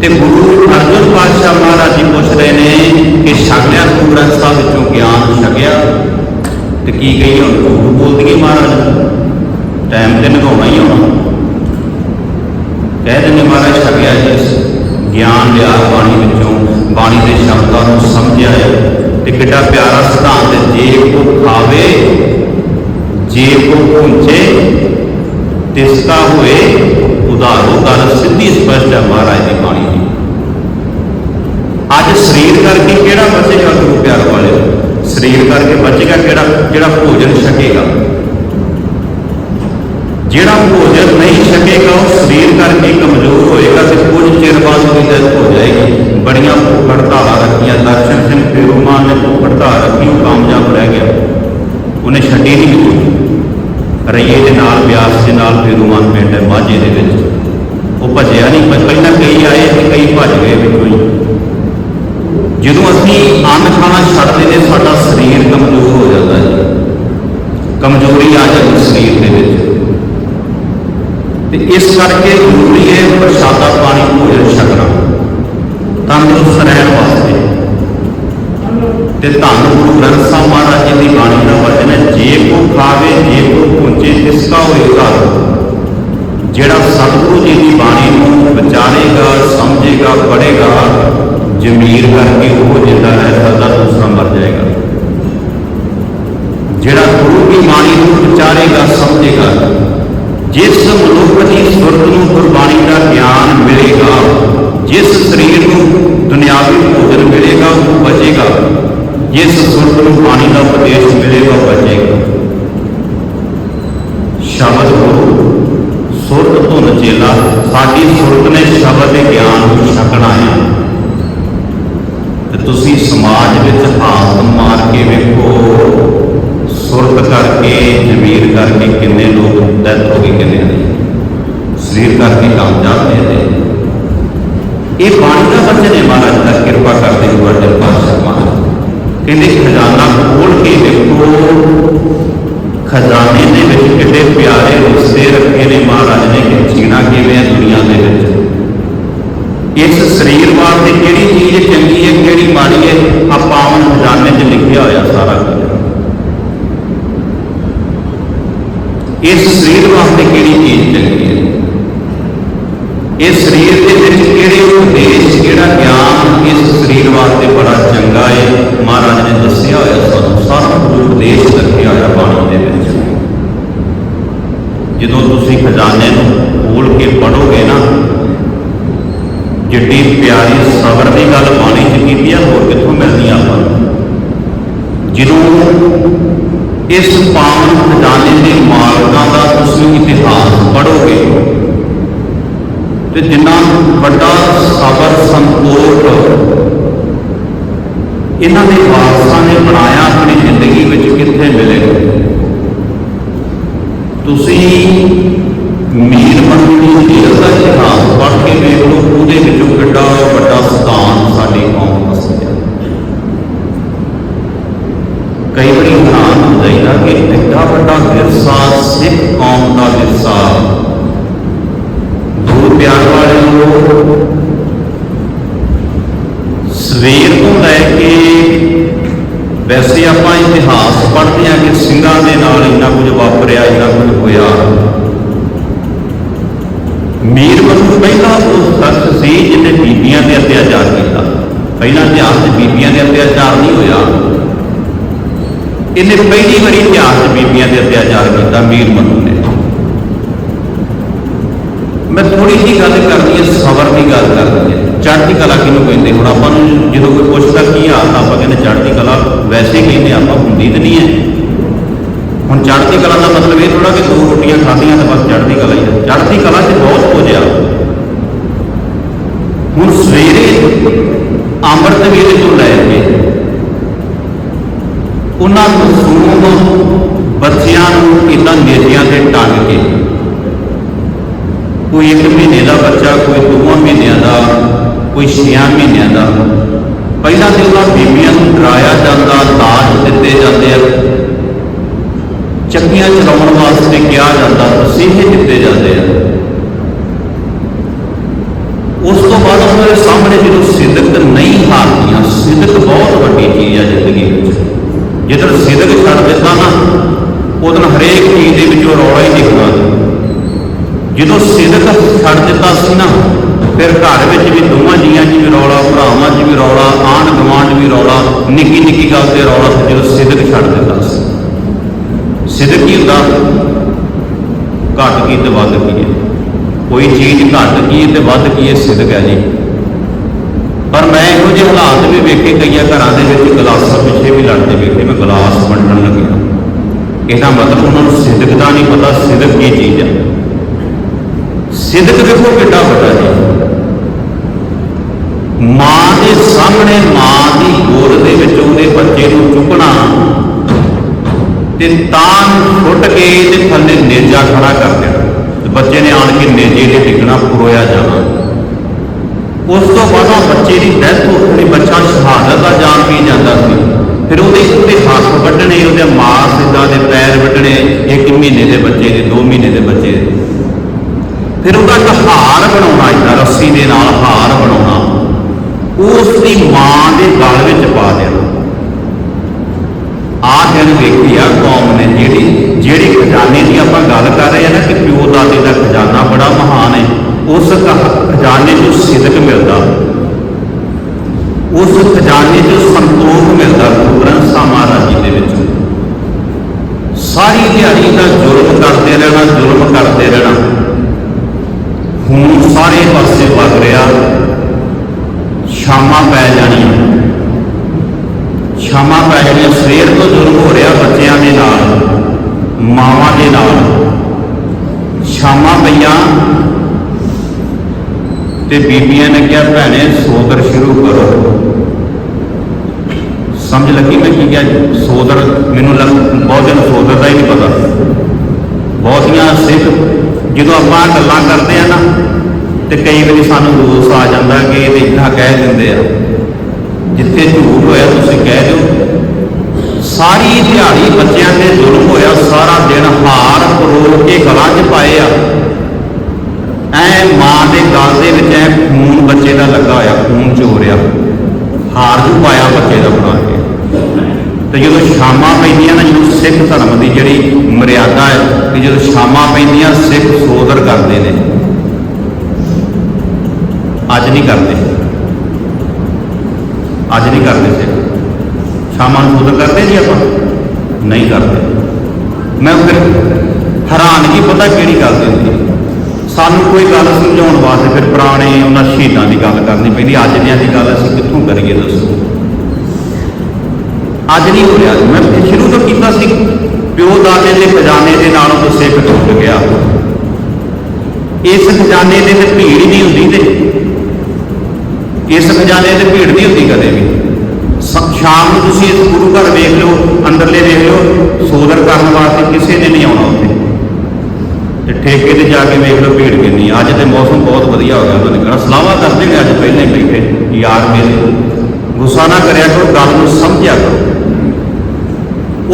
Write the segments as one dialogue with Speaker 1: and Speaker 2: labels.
Speaker 1: ਤੇ ਗੁਰੂ ਅਰਜਨ ਪਾਤਸ਼ਾਹ ਮਹਾਰਾਜ ਜੀ ਪੁੱਛ ਰਹੇ ਨੇ ਕਿ ਛਕਿਆ ਤੂੰ ਗ੍ਰੰਥ ਸਾਹਿਬ ਵਿੱਚੋਂ ਗਿਆਨ ਛਕਿਆ ਤੇ ਕੀ ਕਹੀ ਹੁਣ ਝੂਠ ਬੋਲਦੀ ਹੈ ਮਹਾਰਾਜ? ਟਾਈਮ ਤੇ ਨਿਭਾਉਣਾ ਹੀ ਹੋਣਾ ਕਹਿ ਦਿੰਦੇ ਮਹਾਰਾਜ ਛਕਿਆ ਜੀ, ਗਿਆਨ ਲਿਆ ਬਾਣੀ ਵਿੱਚੋਂ, ਬਾਣੀ ਦੇ ਸ਼ਬਦਾਂ ਨੂੰ ਸਮਝਿਆ ਹੈ ਤੇ ਕਿੱਡਾ ਪਿਆਰਾ ਸਿਧਾਂਤ ਹੈ, ਜੇ ਕੋ ਖਾਵੇ, ਜੇ ਕੋ ਪਹੁੰਚੇ ਤਿਸ ਕਾ ਹੋਏ ਉਦਾਰੋ ਗੱਲ ਸਿੱਧੀ ਸਪਸ਼ਟ ਹੈ ਮਹਾਰਾਜ ਦੀ ਬਾਣੀ ਦੀ ਅੱਜ ਸਰੀਰ ਕਰਕੇ ਕਿਹੜਾ ਬਚੇਗਾ ਗੁਰੂ ਪਿਆਰ ਵਾਲਿਓ ਸਰੀਰ ਕਰਕੇ ਬਚੇਗਾ ਕਿਹੜਾ? ਜਿਹੜਾ ਭੋਜਨ ਛਕੇਗਾ। ਜਿਹੜਾ ਭੋਜਨ ਨਹੀਂ ਛਕੇਗਾ, ਉਹ ਸਰੀਰ ਕਰਕੇ ਕਮਜ਼ੋਰ ਹੋਏਗਾ ਤੇ ਕੁਝ ਚਿਰ ਬਾਅਦ ਉਹਦੀ death ਹੋ ਜਾਏਗੀ। ਬੜੀਆਂ ਭੁੱਖ ਰੱਖੀਆਂ, ਦਰਸ਼ਨ ਸਿੰਘ ਪੇਰੂਮਾਨ ਨੇ ਭੁੱਖ ਹੜਤਾਲ ਰੱਖੀ, ਉਹ ਕਾਮਯਾਬ ਰਹਿ ਗਿਆ। ਉਹਨੇ ਛੱਡੀ ਨਹੀਂ ਵਿੱਚੋਂ ਰਈਏ ਦੇ ਨਾਲ, ਬਿਆਸ ਦੇ ਨਾਲ ਪੇਰੂਮਾਨ ਪਿੰਡ ਹੈ, ਮਾਝੇ ਦੇ ਵਿੱਚ। ਉਹ ਭੱਜਿਆ ਨਹੀਂ, ਪਹਿਲਾਂ ਕਈ ਆਏ ਤੇ ਕਈ ਭੱਜ ਗਏ ਵਿੱਚੋਂ ਹੀ। ਜਦੋਂ ਅਸੀਂ ਅੰਨ ਖਾਣਾ ਛੱਡਦੇ ਨੇ, ਸਾਡਾ ਸਰੀਰ ਕਮਜ਼ੋਰ ਹੋ ਜਾਂਦਾ ਹੈ ਕਮਜ਼ੋਰੀ ਆ ਜਾਂਦੀ ਸਰੀਰ ਦੇ ਵਿੱਚ। ਤੇ ਇਸ ਕਰਕੇ ਜ਼ਰੂਰੀ ਹੈ ਪ੍ਰਸ਼ਾਦਾ ਪਾਣੀ ਭੋਜਨ ਛਕਣਾ। ਤੰਦਰੁਸਤ ਰਹਿਣ ਵਾਸਤੇ। ਤੇ ਧੰਨ ਗੁਰੂ ਗ੍ਰੰਥ ਸਾਹਿਬ ਮਹਾਰਾਜ ਜੀ ਦੀ ਬਾਣੀ ਦਾ ਵਚਨ ਹੈ, ਜੇ ਜਮੀਰ ਕਰਕੇ ਉਹ ਜਿੰਦਾ ਰਹਿ ਸਕਦਾ, ਦੂਸਰਾ ਮਰ ਜਾਏਗਾ। ਜਿਹੜਾ ਗੁਰੂ ਦੀ ਬਾਣੀ ਨੂੰ ਵਿਚਾਰੇਗਾ, ਸਮਝੇਗਾ, ਜਿਸ ਮਨੁੱਖ ਦੀ ਸੁਰਤ ਨੂੰ ਗੁਰਬਾਣੀ ਦਾ ਗਿਆਨ ਮਿਲੇਗਾ, ਜਿਸ ਸਰੀਰ ਨੂੰ ਦੁਨਿਆਵੀ ਭੋਜਨ ਮਿਲੇਗਾ, ਉਹ ਬਚੇਗਾ। ਜਿਸ ਸੁਰਤ ਨੂੰ ਬਾਣੀ ਦਾ ਉਪਦੇਸ਼ ਮਿਲੇਗਾ ਬਚੇਗਾ। ਸ਼ਬਦ ਗੁਰੂ, ਸੁਰਤ ਤੋਂ ਨਚੇਲਾ ਸਾਡੀ ਸੁਰਤ ਨੇ ਸ਼ਬਦ ਦੇ ਗਿਆਨ ਨੂੰ ਛਕਣਾ ਹੈ। ਤੇ ਤੁਸੀਂ ਸਮਾਜ ਵਿੱਚ ਹਾਥ ਮਾਰ ਕੇ ਵੇਖੋ, ਸੁਰਤ ਕਰਕੇ, ਜ਼ਮੀਰ ਕਰਕੇ ਕਿੰਨੇ ਲੋਕ ਡੈਥ ਹੋ ਗਈ ਕਿੰਨੇ ਦੀ ਸਰੀਰ ਕਰਕੇ ਕਾਮਯਾਬ ਨੇ। ਇਹ ਬਾਣੀ ਦਾ ਬਚਨ ਹੈ ਮਹਾਰਾਜ ਦਾ, ਕਿਰਪਾ ਕਰਦੇ ਤੇ ਜਿੰਨਾ ਵੱਡਾ ਸਬਰ ਸੰਤੋਖ ਇਹਨਾਂ ਦੇ ਵਾਰਸਾਂ ਨੇ ਬਣਾਇਆ ਆਪਣੀ ਜ਼ਿੰਦਗੀ ਵਿੱਚ ਕਿੱਥੇ ਮਿਲੇਗਾ? ਤੁਸੀਂ ਮੀਰ ਮੰਡੀ ਦੀ ਦਾ ਇਤਿਹਾਸ ਪੜ੍ਹ ਕੇ ਵੇਖ ਲਓ, ਉਹਦੇ ਵਿੱਚੋਂ ਕਿੱਡਾ ਵੱਡਾ ਸਥਾਨ ਸਾਡੀ ਕੌਮ ਵਸਦੀ ਹੈ। ਕਈ ਵਾਰੀ ਹੈਰਾਨ ਹੋ ਜਾਈਦਾ ਕਿ ਇੰਨਾ ਵੱਡਾ ਵਿਰਸਾ ਸਿੱਖ ਕੌਮ ਦਾ ਵਿਰਸਾ ਤੇ ਅਤਿਆਚਾਰ ਕੀਤਾ ਮੀਰ ਬੰਦੂ ਨੇ। ਮੈਂ ਥੋੜੀ ਜਿਹੀ ਗੱਲ ਕਰਨੀ ਹੈ, ਸਬਰ ਦੀ ਗੱਲ ਕਰਨੀ ਹੈ। ਚੜ੍ਹਦੀ ਕਲਾ ਕਿਹਨੂੰ ਕਹਿੰਦੇ? ਹੁਣ ਆਪਾਂ ਨੂੰ ਜਦੋਂ ਕੋਈ ਪੁੱਛਦਾ ਕੀ ਹਾਲ ਆਪਾਂ ਕਹਿੰਦੇ ਚੜ੍ਹਦੀ ਕਲਾ ਵੈਸੇ ਹੀ ਕਹਿੰਦੇ ਆਪਾਂ ਹੁੰਦੀ ਤਾਂ ਨਹੀਂ ਹੈ। ਹੁਣ ਚੜ੍ਹਦੀ ਕਲਾ ਦਾ ਮਤਲਬ ਇਹ ਥੋੜਾ ਕਿ ਦੋ ਰੋਟੀਆਂ ਖਾਧੀਆਂ ਤਾਂ ਬਸ ਚੜ੍ਹਦੀ ਕਲਾ ਹੀ ਹੈ ਚੜ੍ਹਦੀ ਕਲਾ 'ਚ ਬਹੁਤ ਕੁਝ ਆ। ਹੁਣ ਸਵੇਰੇ ਅੰਮ੍ਰਿਤ ਵੇਲੇ ਤੋਂ ਲੈ ਕੇ ਉਹਨਾਂ ਮਾਸੂਮ ਬੱਚਿਆਂ ਨੂੰ ਇਦਾਂ ਨੇਜਿਆਂ ਤੇ ਟੰਗ ਕੇ। ਕੋਈ ਇੱਕ ਮਹੀਨੇ ਦਾ ਬੱਚਾ, ਕੋਈ ਦੋਵਾਂ ਮਹੀਨਿਆਂ ਦਾ, ਕੋਈ ਛੇਆਂ ਮਹੀਨਿਆਂ ਦਾ। ਪਹਿਲਾਂ ਤੇ ਉਹਨਾਂ ਬੀਬੀਆਂ ਨੂੰ ਡਰਾਇਆ ਜਾਂਦਾ, ਦਾਜ ਦਿੱਤੇ ਜਾਂਦੇ ਆ। ਚੱਕੀਆਂ ਚਲਾਉਣ ਵਾਸਤੇ ਕਿਹਾ ਜਾਂਦਾ ਤਸੀਹੇ ਦਿੱਤੇ ਜਾਂਦੇ ਆ। ਉਸ ਤੋਂ ਬਾਅਦ ਉਹਨਾਂ ਦੇ ਸਾਹਮਣੇ ਜਦੋਂ ਸਿਦਕ ਨਹੀਂ ਹਾਰਦੀਆਂ ਸਿਦਕ ਬਹੁਤ ਵੱਡੀ ਚੀਜ਼ ਆ ਜ਼ਿੰਦਗੀ ਵਿੱਚ। ਜਦੋਂ ਸਿਦਕ ਛੱਡ ਦਿੱਤਾ ਨਾ ਉਦੋਂ ਹਰੇਕ ਚੀਜ਼ ਦੇ ਵਿੱਚੋਂ ਰੌਲਾ ਹੀ ਦਿਖਦਾ ਜਦੋਂ ਸਿਦਕ ਛੱਡ ਦਿੱਤਾ ਸੀ ਨਾ, ਫਿਰ ਘਰ ਵਿੱਚ ਵੀ ਦੋਵਾਂ ਜੀਆਂ 'ਚ ਵੀ ਰੌਲਾ, ਭਰਾਵਾਂ 'ਚ ਵੀ ਰੌਲਾ, ਆਂਢ ਗੁਆਂਢ ਵੀ ਰੌਲਾ ਨਿੱਕੀ ਨਿੱਕੀ ਗੱਲ ਤੇ ਰੌਲਾ ਸੀ ਜਦੋਂ ਸਿਦਕ ਛੱਡ ਦਿੱਤਾ ਸੀ। ਸਿਦਕ ਕੀ ਹੁੰਦਾ? ਘੱਟ ਕੀ ਤੇ ਵੱਧ ਕੀ ਹੈ? ਕੋਈ ਚੀਜ਼ ਘੱਟ ਕੀ ਹੈ ਤੇ ਵੱਧ ਕੀ ਹੈ? ਸਿਦਕ ਹੈ ਜੀ। ਪਰ ਮੈਂ ਇਹੋ ਜਿਹੇ ਹਾਲਾਤ ਵੀ ਵੇਖੇ ਕਈਆਂ ਘਰਾਂ ਦੇ ਵਿੱਚ ਗਲਾਸਾਂ ਪਿੱਛੇ ਵੀ ਲੜਦੇ ਵੇਖੇ, ਮੈਂ ਗਲਾਸ ਵੰਡਣ ਲੱਗਿਆ। ਇਹਦਾ ਮਤਲਬ ਉਹਨਾਂ ਨੂੰ ਸਿਦਕ ਦਾ ਨਹੀਂ ਪਤਾ, ਸਿਦਕ ਕੀ ਚੀਜ਼ ਹੈ ਸਿਦਕ ਦੇਖੋ ਕਿੱਡਾ ਵੱਡਾ ਜੀ। ਮਾਂ ਦੇ ਸਾਹਮਣੇ ਮਾਂ ਦੀ ਗੋਦ ਦੇ ਵਿੱਚ ਉਹਦੇ ਬੱਚੇ ਨੂੰ ਚੁੱਕਣਾ ਤੇ ਤਾਂ ਨੂੰ ਸੁੱਟ ਕੇ ਤੇ ਥੱਲੇ ਨੇਜਾ ਖੜਾ ਕਰ ਦੇਣਾ। ਤੇ ਬੱਚੇ ਨੇ ਆਣ ਕੇ ਨੇਜੇ ਤੇ ਡਿੱਗਣਾ, ਪੁਰੋਇਆ ਜਾਣਾ। ਉਸ ਤੋਂ ਬਾਅਦ ਬੱਚੇ ਦੀ ਡੈਥ ਹੋ ਗਈ ਬੱਚਾ ਸ਼ਹਾਦਤ ਦਾ ਜਾਨ ਪੀ ਜਾਂਦਾ ਸੀ। ਫਿਰ ਉਹਦੇ ਉਹਦੇ ਹੱਥ ਵੱਢਣੇ, ਉਹਦੇ ਮਾਸ ਇਦਾਂ ਦੇ ਪੈਰ ਵੱਢਣੇ, ਇੱਕ ਮਹੀਨੇ ਦੇ ਬੱਚੇ ਦੇ 2 ਮਹੀਨੇ ਦੇ ਬੱਚੇ ਦੇ। ਫਿਰ ਉਹਦਾ ਇੱਕ ਹਾਰ ਬਣਾਉਣਾ ਇਦਾਂ ਰੱਸੀ ਦੇ ਨਾਲ ਹਾਰ ਬਣਾਉਣਾ। ਉਸ ਦੀ ਮਾਂ ਦੇ ਗਲ ਵਿੱਚ ਪਾ ਦੇਣਾ। ਆਹ ਦਿਨ ਵੇਖੀ ਆ, ਕੌਮ ਨੇ ਜਿਹੜੀ ਜਿਹੜੀ ਖਜ਼ਾਨੇ ਦੀ ਆਪਾਂ ਗੱਲ ਕਰ ਰਹੇ ਆ ਨਾ ਕਿ ਪਿਓ ਦਾਦੇ ਦਾ ਖਜ਼ਾਨਾ ਬੜਾ ਮਹਾਨ ਹੈ ਉਸ ਖ- ਖਜ਼ਾਨੇ ਤੋਂ ਸਿਦਕ ਮਿਲਦਾ ਉਸ ਖਜ਼ਾਨੇ ਤੋਂ ਸੰਤੋਖ ਮਿਲਦਾ ਗੁਰੂ ਗ੍ਰੰਥ ਸਾਹਿਬ ਮਹਾਰਾਜ ਜੀ ਦੇ ਵਿੱਚ ਸਾਰੀ ਦਿਹਾੜੀ ਦਾ ਜ਼ੁਲਮ ਕਰਦੇ ਰਹਿਣਾ ਜ਼ੁਲਮ ਕਰਦੇ ਰਹਿਣਾ ਹੁਣ ਸਾਰੇ ਪਾਸੇ ਵਗ ਰਿਹਾ ਸ਼ਾਮਾਂ ਪੈ ਜਾਣੀਆਂ ਸ਼ਾਮਾਂ ਪੈ ਜਾਣੀਆਂ ਸਵੇਰ ਤੋਂ ਜ਼ੁਲਮ ਹੋ ਰਿਹਾ ਬੱਚਿਆਂ ਦੇ ਨਾਲ ਮਾਵਾਂ ਦੇ ਨਾਲ। ਸ਼ਾਮਾਂ ਪਈਆਂ ਤੇ ਬੀਬੀਆਂ ਨੇ ਕਿਹਾ, ਭੈਣੇ, ਸੋਦਰ ਸ਼ੁਰੂ ਕਰੋ। ਸਮਝ ਲੱਗੀ ਮੈਂ ਕੀ ਕਿਹਾ? ਸੋਦਰ, ਮੈਨੂੰ ਲੱਗ, ਬਹੁਤ ਨੂੰ ਸੋਦਰ ਦਾ ਹੀ ਨਹੀਂ ਪਤਾ। ਬਹੁਤੀਆਂ ਸਿੱਖ, ਜਦੋਂ ਆਪਾਂ ਗੱਲਾਂ ਕਰਦੇ ਆ ਨਾ, ਤੇ ਕਈ ਵਾਰੀ ਸਾਨੂੰ ਰੋਸ ਆ ਜਾਂਦਾ ਕਿ ਇਹ ਇਦਾਂ ਕਹਿ ਦਿੰਦੇ ਆ। ਜਿੱਥੇ ਝੂਠ ਹੋਇਆ, ਤੁਸੀਂ ਕਹਿ ਦਿਓ। ਸਾਰੀ ਦਿਹਾੜੀ ਬੱਚਿਆਂ ਤੇ ਜ਼ੁਲਮ ਹੋਇਆ, ਸਾਰਾ ਦਿਨ ਹਾਰ ਪਰੋਲ ਕੇ ਗਲਾਂ 'ਚ ਪਾਏ ਆ। ਐ ਮਾਂ ਦੇ ਗਲ ਦੇ ਵਿੱਚ ਐ ਖੂਨ ਬੱਚੇ ਦਾ ਲੱਗਾ ਹੋਇਆ, ਖੂਨ ਚੋ ਹਾਰ ਜੂ ਪਾਇਆ ਬੱਚੇ ਦਾ ਬਣਾ ਕੇ। ਤੇ ਜਦੋਂ ਸ਼ਾਮਾਂ ਪੈਂਦੀਆਂ ਨਾ, ਜਦੋਂ ਸਿੱਖ ਧਰਮ ਦੀ ਜਿਹੜੀ ਮਰਿਆਦਾ ਹੈ ਕਿ ਜਦੋਂ ਸ਼ਾਮਾਂ ਪੈਂਦੀਆਂ, ਸਿੱਖ ਸੋਦਰ ਕਰਦੇ ਨੇ। ਅੱਜ ਨਹੀਂ ਕਰਦੇ। ਅੱਜ ਨਹੀਂ ਕਰਦੇ ਸਿੱਖ। ਸ਼ਾਮਾਂ ਨੂੰ ਸੋਦਰ ਕਰਦੇ ਜੀ ਆਪਾਂ? ਨਹੀਂ ਕਰਦੇ। ਮੈਂ ਫਿਰ ਹੈਰਾਨਗੀ ਪਤਾ ਕਿਹੜੀ ਗੱਲ ਦੀ ਹੁੰਦੀ? ਸਾਨੂੰ ਕੋਈ ਗੱਲ ਸਮਝਾਉਣ ਵਾਸਤੇ ਫਿਰ ਪੁਰਾਣੇ ਉਹਨਾਂ ਸ਼ਹੀਦਾਂ ਦੀ ਗੱਲ ਕਰਨੀ ਪੈਂਦੀ ਅੱਜ ਦਿਆਂ ਦੀ ਗੱਲ ਅਸੀਂ ਕਿੱਥੋਂ ਕਰੀਏ ਦੱਸੋ? ਅੱਜ ਨਹੀਂ ਹੋ ਰਿਹਾ। ਮੈਂ ਸ਼ੁਰੂ ਤੋਂ ਕੀਤਾ ਸੀ, ਪਿਓ ਦਾਦੇ ਦੇ ਖਜ਼ਾਨੇ ਦੇ ਨਾਲੋਂ ਤਾਂ ਸਿੱਖ ਟੁੱਟ ਗਿਆ। ਇਸ ਖਜ਼ਾਨੇ ਦੇ ਤੇ ਭੀੜ ਹੀ ਨਹੀਂ ਹੁੰਦੀ ਤੇ। ਇਸ ਖਜ਼ਾਨੇ ਤੇ ਭੀੜ ਨਹੀਂ ਹੁੰਦੀ ਕਦੇ ਵੀ। ਸ਼ਾਮ ਨੂੰ ਤੁਸੀਂ ਇਸ ਗੁਰੂ ਘਰ ਵੇਖ ਲਓ, ਅੰਦਰਲੇ ਵੇਖ ਲਓ, ਸੋਦਰ ਕਰਨ ਵਾਸਤੇ ਕਿਸੇ ਨੇ ਨਹੀਂ ਆਉਣਾ ਉੱਥੇ। ਤੇ ਠੇਕੇ ਤੇ ਜਾ ਕੇ ਵੇਖ ਲਓ ਭੀੜ ਕਿੰਨੀ ਅੱਜ ਤੇ ਮੌਸਮ ਬਹੁਤ ਵਧੀਆ ਹੋ ਗਿਆ ਉਹਨਾਂ ਨੇ। ਕਹਿਣਾ ਸਲਾਵਾ ਕਰਦੇ ਨੇ ਅੱਜ ਪਹਿਲੇ ਬੈਠੇ ਯਾਰ ਮੇਰੇ, ਗੁੱਸਾ ਨਾ ਕਰਿਆ ਕਰੋ, ਗੱਲ ਨੂੰ ਸਮਝਿਆ ਕਰੋ।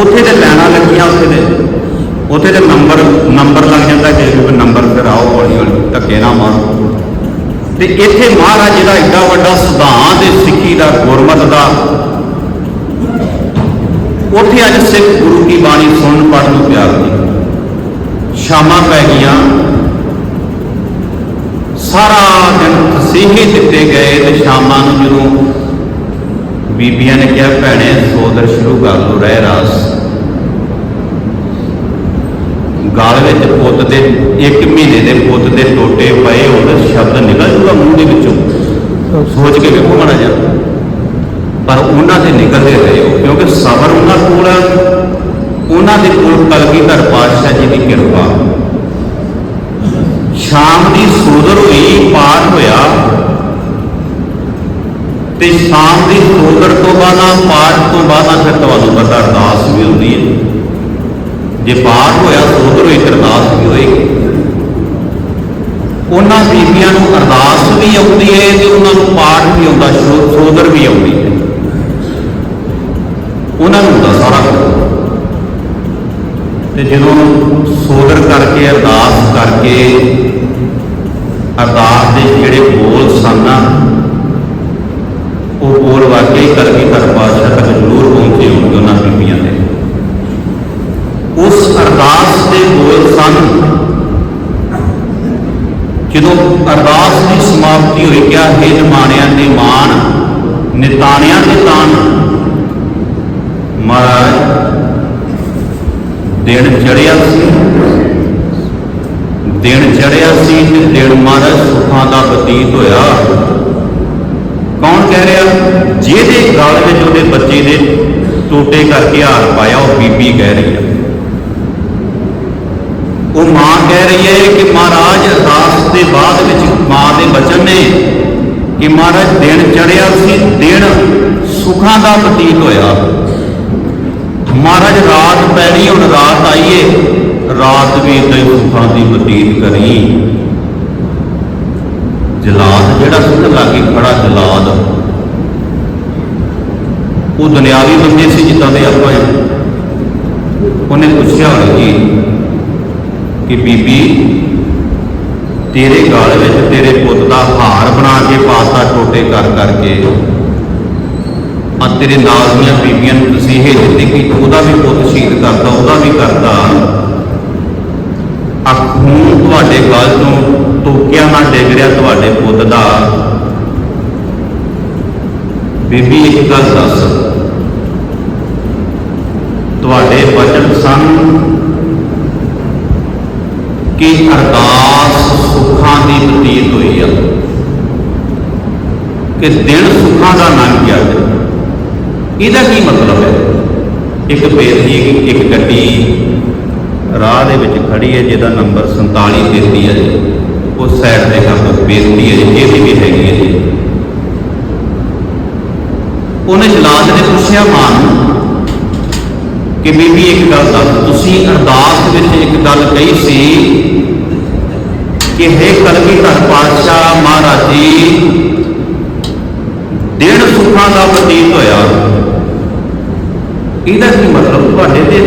Speaker 1: ਉੱਥੇ ਤੇ ਲੈਣਾ ਲੱਗੀਆਂ ਉੱਥੇ ਦੇ ਉੱਥੇ ਤੇ ਨੰਬਰ ਨੰਬਰ ਲੱਗ ਜਾਂਦਾ ਕਿ ਨੰਬਰ ਫਿਰ ਆਓ ਹੌਲੀ ਹੌਲੀ ਧੱਕੇ ਨਾ ਮਾਰੋ। ਤੇ ਇੱਥੇ ਮਹਾਰਾਜ ਦਾ ਇੱਡਾ ਵੱਡਾ ਸਿਧਾਂਤ ਹੈ ਸਿੱਖੀ ਦਾ, ਗੁਰਮਤ ਦਾ। ਉੱਥੇ ਅੱਜ ਸਿੱਖ ਗੁਰੂ ਕੀ ਬਾਣੀ ਸੁਣਨ, ਪੜ੍ਹਨ ਨੂੰ ਪਿਆਰ ਨਹੀਂ ਸ਼ਾਮਾਂ ਪੈ ਗਈਆਂ। ਸਾਰਾ ਦਿਨ ਤਸੀਹੇ ਦਿੱਤੇ ਗਏ ਤੇ ਸ਼ਾਮਾਂ ਨੂੰ ਜਦੋਂ ਬੀਬੀਆਂ ਨੇ ਕਿਹਾ, ਭੈਣੇ, ਸੋਦਰ ਸ਼ੁਰੂ ਕਰ ਲੋ ਰਹਿ ਰਾਸ। ਗਾਲ ਵਿੱਚ ਪੁੱਤ ਦੇ, ਇੱਕ ਮਹੀਨੇ ਦੇ ਪੁੱਤ ਦੇ ਪਏ ਹੋਣ, ਸ਼ਬਦ ਨਿਕਲ ਜੂਗਾ ਮੂੰਹ ਦੇ ਵਿੱਚੋਂ। ਸੋਚ ਕੇ ਵੇਖੋ ਮਾੜਾ ਜਿਹਾ। ਪਰ ਉਹਨਾਂ ਦੇ ਨਿਕਲਦੇ ਰਹੇ ਕਿਉਂਕਿ ਸਬਰ ਉਹਨਾਂ ਕੋਲ ਉਹਨਾਂ ਦੇ ਕੋਲ ਕਲਗੀਧਰ ਪਾਤਸ਼ਾਹ ਜੀ ਦੀ ਕਿਰਪਾ। ਸ਼ਾਮ ਦੀ ਸੋਦਰ ਹੋਈ ਪਾਠ ਹੋਇਆ। ਤੇ ਸ਼ਾਮ ਦੀ ਸੋਦਰ ਤੋਂ ਬਾਅਦ ਆ ਪਾਠ ਤੋਂ ਬਾਅਦ ਫਿਰ ਤੁਹਾਨੂੰ ਪਤਾ ਅਰਦਾਸ ਵੀ ਹੁੰਦੀ ਹੈ। ਜੇ ਪਾਠ ਹੋਇਆ, ਸੋਦਰ ਹੋਈ ਤੇ ਉਹਨਾਂ ਬੀਬੀਆਂ ਨੂੰ ਅਰਦਾਸ ਵੀ ਆਉਂਦੀ ਹੈ ਤੇ ਉਹਨਾਂ ਨੂੰ ਪਾਠ ਵੀ ਆਉਂਦਾ ਸੋ- ਸੋਦਰ ਵੀ ਆਉਂਦੀ ਹੈ। ਉਹਨਾਂ ਨੂੰ ਦਾ ਸਾਰਾ ਤੇ ਜਦੋਂ ਸੋਦਰ ਕਰਕੇ, ਅਰਦਾਸ ਕਰਕੇ, ਅਰਦਾਸ ਦੇ ਜਿਹੜੇ ਬੋਲ ਸਨ ਉਹ ਬੋਲ ਵਾਕਈ ਕਲਗੀਧਰ ਪਾਤਸ਼ਾਹ ਤੱਕ ਜ਼ਰੂਰ ਪਹੁੰਚੇ ਹੋਣਗੇ ਉਹਨਾਂ ਬੀਬੀਆਂ ਦੇ। ਉਸ ਅਰਦਾਸ ਦੇ ਬੋਲ ਸਨ ਜਦੋਂ ਅਰਦਾਸ ਦੀ ਸਮਾਪਤੀ ਹੋਈ, ਕਿਹਾ, ਹੈ ਨਿਮਾਣਿਆਂ ਦੇ ਮਾਣ, ਨਿਤਾਣਿਆਂ ਦੇ ਤਾਣ, ਮਹਾਰਾਜ, ਦਿਨ ਚੜਿਆ ਸੀ, ਦਿਨ ਚੜਿਆ ਸੀ ਤੇ ਦਿਨ ਮਹਾਰਾਜ ਸੁੱਖਾਂ ਦਾ ਬਤੀਤ ਹੋਇਆ। ਕੌਣ ਕਹਿ ਰਿਹਾ? ਜਿਹਦੇ ਗਲ ਵਿੱਚ ਉਹਦੇ ਬੱਚੇ ਦੇ ਟੋਟੇ ਕਰਕੇ ਹਾਰ ਪਾਇਆ, ਉਹ ਬੀਬੀ ਕਹਿ ਰਹੀ ਹੈ। ਉਹ ਮਾਂ ਕਹਿ ਰਹੀ ਹੈ ਕਿ ਮਹਾਰਾਜ ਅਰਦਾਸ ਦੇ ਬਾਅਦ ਵਿੱਚ ਮਾਂ ਦੇ ਬਚਨ ਨੇ ਕਿ ਮਹਾਰਾਜ, ਦਿਨ ਚੜਿਆ ਸੀ, ਦਿਨ ਸੁੱਖਾਂ ਦਾ ਬਤੀਤ ਹੋਇਆ। ਮਹਾਰਾਜ, ਰਾਤ ਪੈਣੀ, ਹੁਣ ਰਾਤ ਆਈਏ। ਰਾਤ ਵੀ ਤੇ ਸੁੱਖਾਂ ਦੀ ਬਤੀਤ ਕਰੀ। ਜਲਾਦ, ਜਿਹੜਾ ਸੁੱਖ ਲਾਗੇ ਖੜਾ ਜਲਾਦ। ਉਹ ਦੁਨਿਆਵੀ ਬੰਦੇ ਸੀ ਜਿੱਦਾਂ ਦੇ ਆਪਾਂ ਉਹਨੇ ਪੁੱਛਿਆ ਹੋਣਾ ਜੀ ਕਿ ਬੀਬੀ, ਤੇਰੇ ਗਲ ਵਿੱਚ ਤੇਰੇ ਪੁੱਤ ਦਾ ਹਾਰ ਬਣਾ ਕੇ ਪਾਸਾ ਟੋਟੇ ਕਰ ਕਰਕੇ। ਆ ਤੇਰੇ ਨਾਲ ਦੀਆਂ ਬੀਬੀਆਂ ਨੂੰ ਤੁਸੀਂ ਇਹ ਦਿੱਤੀ ਕਿ ਉਹਦਾ ਵੀ ਪੁੱਤ ਸ਼ਹੀਦ ਕਰਦਾ ਉਹਦਾ ਵੀ ਕਰਦਾ ਆ ਤੁਹਾਡੇ ਗਲ ਤੋਂ ਟੋਕਿਆ ਨਾ ਡਿੱਗ ਰਿਹਾ ਤੁਹਾਡੇ ਪੁੱਤ ਦਾ। ਬੀਬੀ, ਇੱਕ ਗੱਲ ਦੱਸ। ਤੁਹਾਡੇ ਬਚਨ ਸਨ ਕਿ ਅਰਦਾਸ ਸੁੱਖਾਂ ਦੀ ਬਤੀਤ ਹੋਈ ਆ। ਕਿ ਦਿਨ ਸੁੱਖਾਂ ਦਾ ਲੰਘ ਗਿਆ ਇਹਦਾ ਕੀ ਮਤਲਬ ਹੈ? ਇੱਕ ਬੇਟੀ ਇੱਕ ਗੱਡੀ ਰਾਹ ਦੇ ਵਿੱਚ ਖੜੀ ਹੈ, ਜਿਹਦਾ ਨੰਬਰ 47 ਦਿੱਤੀ ਹੈ ਜੀ। ਉਹ ਸਾਈਡ ਤੇ ਕਰ ਦੋ ਹੈ ਜੀ ਵੀ ਹੈਗੀ ਹੈ ਉਹਨੇ ਜਲਾਦ ਨੇ ਪੁੱਛਿਆ, ਮਾਂ ਨੂੰ ਕਿ ਬੀਬੀ, ਇੱਕ ਗੱਲ ਦੱਸ, ਤੁਸੀਂ ਅਰਦਾਸ ਵਿੱਚ ਇੱਕ ਗੱਲ ਕਹੀ ਸੀ ਕਿ ਹੈ ਕਲਗੀਧਰ ਪਾਤਸ਼ਾਹ, ਮਹਾਰਾਜ ਜੀ ਦਿਨ ਸੁੱਖਾਂ ਦਾ ਪ੍ਰਤੀਤ ਹੋਇਆ। ਇਹਦਾ ਕੀ ਮਤਲਬ? ਤੁਹਾਡੇ ਤੇ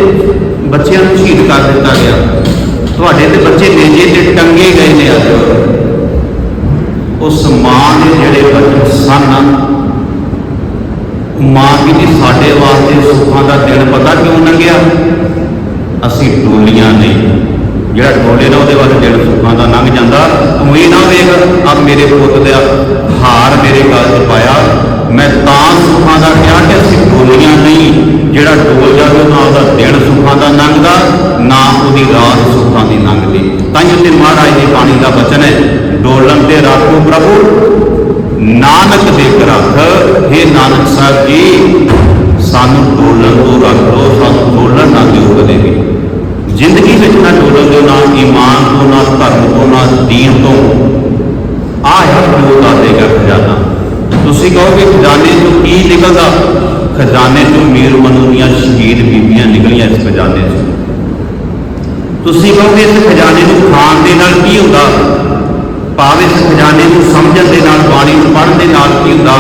Speaker 1: ਬੱਚਿਆਂ ਨੂੰ ਸ਼ਹੀਦ ਕਰ ਦਿੱਤਾ ਗਿਆ। ਤੁਹਾਡੇ ਤੇ ਬੱਚੇ ਨੇਜੇ ਤੇ ਟੰਗੇ ਗਏ ਨੇ ਅੱਜ। ਉਸ ਮਾਂ ਦੇ ਜਿਹੜੇ ਬਚਨ ਸਨ ਮਾਂ ਕਹਿੰਦੀ ਸਾਡੇ ਵਾਸਤੇ ਸੁੱਖਾਂ ਦਾ ਦਿਨ ਪਤਾ ਕਿਉਂ ਲੰਘਿਆ? ਅਸੀਂ ਡੋਲੀਆਂ ਨਹੀਂ ਜਿਹੜਾ ਡੋਲੇ ਨਾ ਉਹਦੇ ਵਾਸਤੇ ਦਿਨ ਸੁੱਖਾਂ ਦਾ ਲੰਘ ਜਾਂਦਾ, ਤੂੰ ਇਹ ਨਾ ਵੇਖ ਆ ਮੇਰੇ ਪੁੱਤ ਦਾ ਹਾਰ ਮੇਰੇ ਗਲ 'ਚ ਪਾਇਆ। ਮੈਂ ਤਾਂ ਸੁੱਖਾਂ ਦਾ ਕਿਹਾ ਕਿ ਅਸੀਂ ਡੋਲੀਆਂ ਨਹੀਂ। ਜਿਹੜਾ ਡੋਲ ਜਾਵੇ ਤਾਂ ਉਹਦਾ ਦਿਨ ਸੁੱਖਾਂ ਦਾ ਲੰਘਦਾ ਨਾ ਉਹਦੀ ਰਾਤ ਸੁੱਖਾਂ ਦੀ ਲੰਘਦੀ ਤਾਂ ਹੀ ਉੱਤੇ ਮਹਾਰਾਜ ਦੀ ਬਾਣੀ ਦਾ ਬਚਨ ਹੈ ਡੋਲਣ ਤੇ ਰਾਖੋ ਪ੍ਰਭੂ ਨਾਨਕ ਦੇ ਰੱਖ हे ਨਾਨਕ ਜੀ ਸਾਨੂੰ ਡੋਲਣ ਤੋਂ ਰੱਖ ਲਓ, ਸਾਨੂੰ ਡੋਲਣ ਨਾ ਦਿਓ ਕਦੇ ਵੀ। ਜ਼ਿੰਦਗੀ ਵਿੱਚ ਨਾ ਡੋਲਣ ਦਿਓ, ਨਾ ਈਮਾਨ ਤੋਂ, ਨਾ ਧਰਮ ਤੋਂ, ਨਾ ਦੀਨ ਤੋਂ। ਆਇਆ ਜੋ ਦਾਦੇਗਾ ਖਜ਼ਾਨਾ। ਤੁਸੀਂ ਕਹੋਗੇ, ਖਜ਼ਾਨੇ ਤੋਂ ਕੀ ਨਿਕਲਦਾ? ਖਜ਼ਾਨੇ ਤੋਂ ਮੀਰ ਮਨੂ ਦੀਆਂ ਸ਼ਹੀਦ ਬੀਬੀਆਂ ਨਿਕਲੀਆਂ ਇਸ ਖਜ਼ਾਨੇ ਚੋਂ। ਤੁਸੀਂ ਕਹੋਗੇ, ਇਸ ਖਜ਼ਾਨੇ ਨੂੰ ਖਾਣ ਦੇ ਨਾਲ ਕੀ ਹੁੰਦਾ? ਭਾਵੇਂ ਇਸ ਖਜ਼ਾਨੇ ਨੂੰ ਸਮਝਣ ਦੇ ਨਾਲ, ਬਾਣੀ ਨੂੰ ਪੜ੍ਹਨ ਦੇ ਨਾਲ ਕੀ ਹੁੰਦਾ?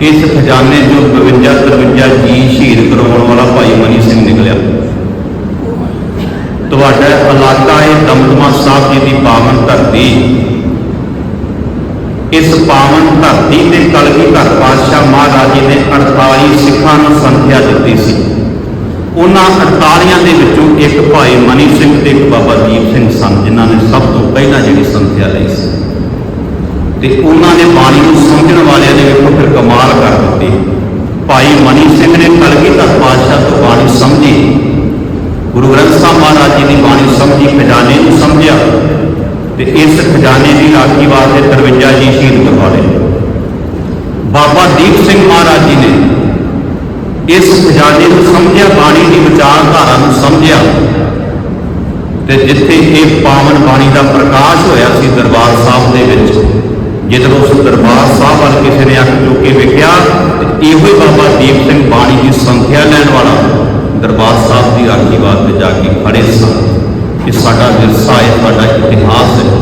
Speaker 1: ਇਸ ਖਜ਼ਾਨੇ ਚੋਂ 52 53 ਜੀ ਸ਼ਹੀਦ ਕਰਵਾਉਣ ਵਾਲਾ ਭਾਈ ਮਨੀ ਸਿੰਘ ਨਿਕਲਿਆ। ਤੁਹਾਡਾ ਇਲਾਕਾ ਹੈ ਦਮਦਮਾ ਸਾਹਿਬ ਜੀ ਦੀ ਪਾਵਨ ਧਰਤੀ। ਇਸ ਪਾਵਨ ਧਰਤੀ ਤੇ ਕਲਗੀਧਰ ਪਾਤਸ਼ਾਹ ਮਹਾਰਾਜ ਜੀ ਨੇ 48 ਸਿੱਖਾਂ ਨੂੰ ਸੰਥਿਆ ਦਿੱਤੀ ਸੀ। ਉਹਨਾਂ 48 ਦੇ ਵਿੱਚੋਂ ਇੱਕ ਭਾਈ ਮਨੀ ਸਿੰਘ ਤੇ ਇੱਕ ਬਾਬਾ ਦੀਪ ਸਿੰਘ ਸਨ, ਜਿਨ੍ਹਾਂ ਨੇ ਸਭ ਤੋਂ ਪਹਿਲਾਂ ਜਿਹੜੀ ਸੰਥਿਆ ਲਈ ਸੀ। ਤੇ ਉਹਨਾਂ ਨੇ ਬਾਣੀ ਨੂੰ ਸਮਝਣ ਵਾਲਿਆਂ ਨੇ ਵੇਖੋ ਫਿਰ ਕਮਾਲ ਕਰ ਦਿੱਤੀ। ਭਾਈ ਮਨੀ ਸਿੰਘ ਨੇ ਕਲਗੀਧਰ ਪਾਤਸ਼ਾਹ ਤੋਂ ਬਾਣੀ ਸਮਝੀ। ਗੁਰੂ ਗ੍ਰੰਥ ਸਾਹਿਬ ਮਹਾਰਾਜ ਜੀ ਦੀ ਬਾਣੀ ਸਮਝੀ, ਖਜ਼ਾਨੇ ਨੂੰ ਸਮਝਿਆ ਤੇ ਇਸ ਖਜ਼ਾਨੇ ਦੀ ਰਾਖੀ ਵਾਸਤੇ 53 ਜੀ ਸ਼ਹੀਦ ਕਰਵਾ ਲਏ। ਬਾਬਾ ਦੀਪ ਸਿੰਘ ਮਹਾਰਾਜ ਜੀ ਨੇ ਇਸ ਖਜ਼ਾਨੇ ਨੂੰ ਸਮਝਿਆ, ਬਾਣੀ ਦੀ ਵਿਚਾਰਧਾਰਾ ਨੂੰ ਸਮਝਿਆ ਤੇ ਜਿੱਥੇ ਇਹ ਪਾਵਨ ਬਾਣੀ ਦਾ ਪ੍ਰਕਾਸ਼ ਹੋਇਆ ਸੀ ਦਰਬਾਰ ਸਾਹਿਬ ਦੇ ਵਿੱਚ ਜਦੋਂ ਉਸ ਦਰਬਾਰ ਸਾਹਿਬ ਵੱਲ ਕਿਸੇ ਨੇ ਅੱਖ ਚੁੱਕ ਕੇ ਵੇਖਿਆ, ਤੇ ਇਹੋ ਹੀ ਬਾਬਾ ਦੀਪ ਸਿੰਘ ਬਾਣੀ ਦੀ ਸੰਖਿਆ ਲੈਣ ਵਾਲਾ ਦਰਬਾਰ ਸਾਹਿਬ ਦੀ ਰਾਖੀ ਵਾਸਤੇ ਜਾ ਕੇ ਖੜੇ ਸਨ ਇਹ ਸਾਡਾ ਵਿਰਸਾ ਹੈ, ਸਾਡਾ ਇਤਿਹਾਸ ਹੈ।